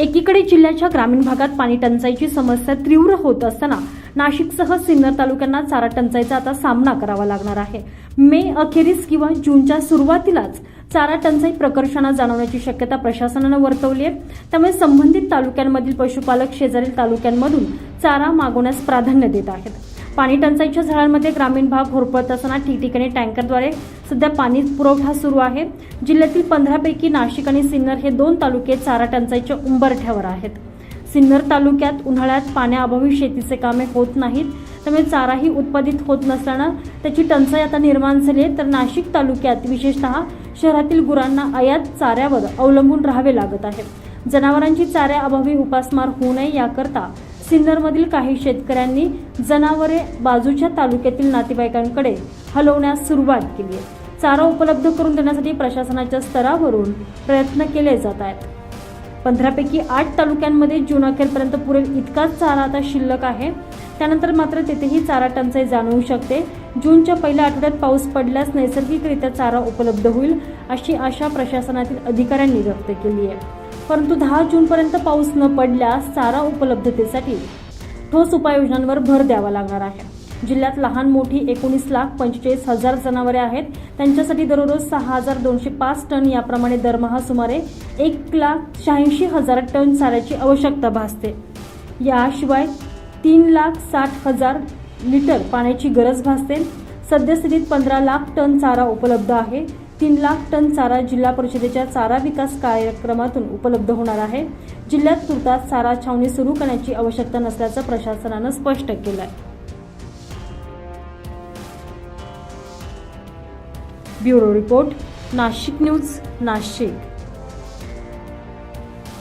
एकीकडे जिल्ह्याच्या ग्रामीण भागात पाणी टंचाईची समस्या तीव्र होत असताना नाशिकसह सिन्नर तालुक्यांना चारा टंचाईचा आता सामना करावा लागणार आहे. मे अखेरीस किंवा जूनच्या सुरुवातीलाच चारा टंचाई प्रकर्षानं जाणवण्याची शक्यता प्रशासनानं वर्तवली आहे. त्यामुळे संबंधित तालुक्यांमधील पशुपालक शेजारील तालुक्यांमधून चारा मागवण्यास प्राधान्य देत आहेत. पाणी टंचाईच्या झळांमध्ये ग्रामीण भाग होरपळत असताना ठिकठिकाणी टँकरद्वारे सध्या पाणी पुरवठा सुरू आहे. जिल्ह्यातील पंधरापैकी नाशिक आणि सिन्नर हे दोन तालुके चारा टंचाईच्या उंबरठ्यावर आहेत. सिन्नर तालुक्यात उन्हाळ्यात पाण्याअभावी शेतीचे कामे होत नाहीत त्यामुळे चाराही उत्पादित होत नसल्यानं त्याची टंचाई आता निर्माण झाली आहे. तर नाशिक तालुक्यात विशेषतः शहरातील गुरांना आयात चाऱ्यावर अवलंबून राहावे लागत आहे. जनावरांची चाऱ्याअभावी उपासमार होऊ नये याकरता सिन्नरमधील काही शेतकऱ्यांनी जनावरे बाजूच्या तालुक्यातील नातेवाईकांकडे हलवण्यास सुरुवात केली आहे. चारा उपलब्ध करून देण्यासाठी प्रशासनाच्या स्तरावरून प्रयत्न केले जात आहेत. पंधरापैकी आठ तालुक्यांमध्ये जून अखेरपर्यंत पुरेल इतकाच चारा आता शिल्लक आहे. त्यानंतर मात्र तेथेही चारा टंचाई जाणवू शकते. जूनच्या पहिल्या आठवड्यात पाऊस पडल्यास नैसर्गिकरित्या चारा उपलब्ध होईल अशी आशा प्रशासनातील अधिकाऱ्यांनी व्यक्त केली आहे. परंतु दहा जूनपर्यंत पाऊस न पडल्यास चारा उपलब्धतेसाठी ठोस उपाययोजनांवर भर द्यावा लागणार आहे. जिल्ह्यात लहान मोठी एकोणीस लाख पंचेचाळीस हजार जनावरे आहेत. त्यांच्यासाठी दररोज सहा हजार दोनशे पाच टन याप्रमाणे दरमहा सुमारे एक लाख शहाऐंशी हजार टन चाऱ्याची आवश्यकता भासते. याशिवाय तीन लाख साठ हजार लिटर पाण्याची गरज भासते. सद्यस्थितीत पंधरा लाख टन चारा उपलब्ध आहे. तीन लाख टन चारा जिल्हा परिषदेच्या चारा विकास कार्यक्रमातून उपलब्ध होणार आहे. जिल्ह्यात तुर्तास चारा छावणी सुरू करण्याची आवश्यकता नसल्याचं प्रशासनानं स्पष्ट केलं आहे bureau report Nashik news Nashik.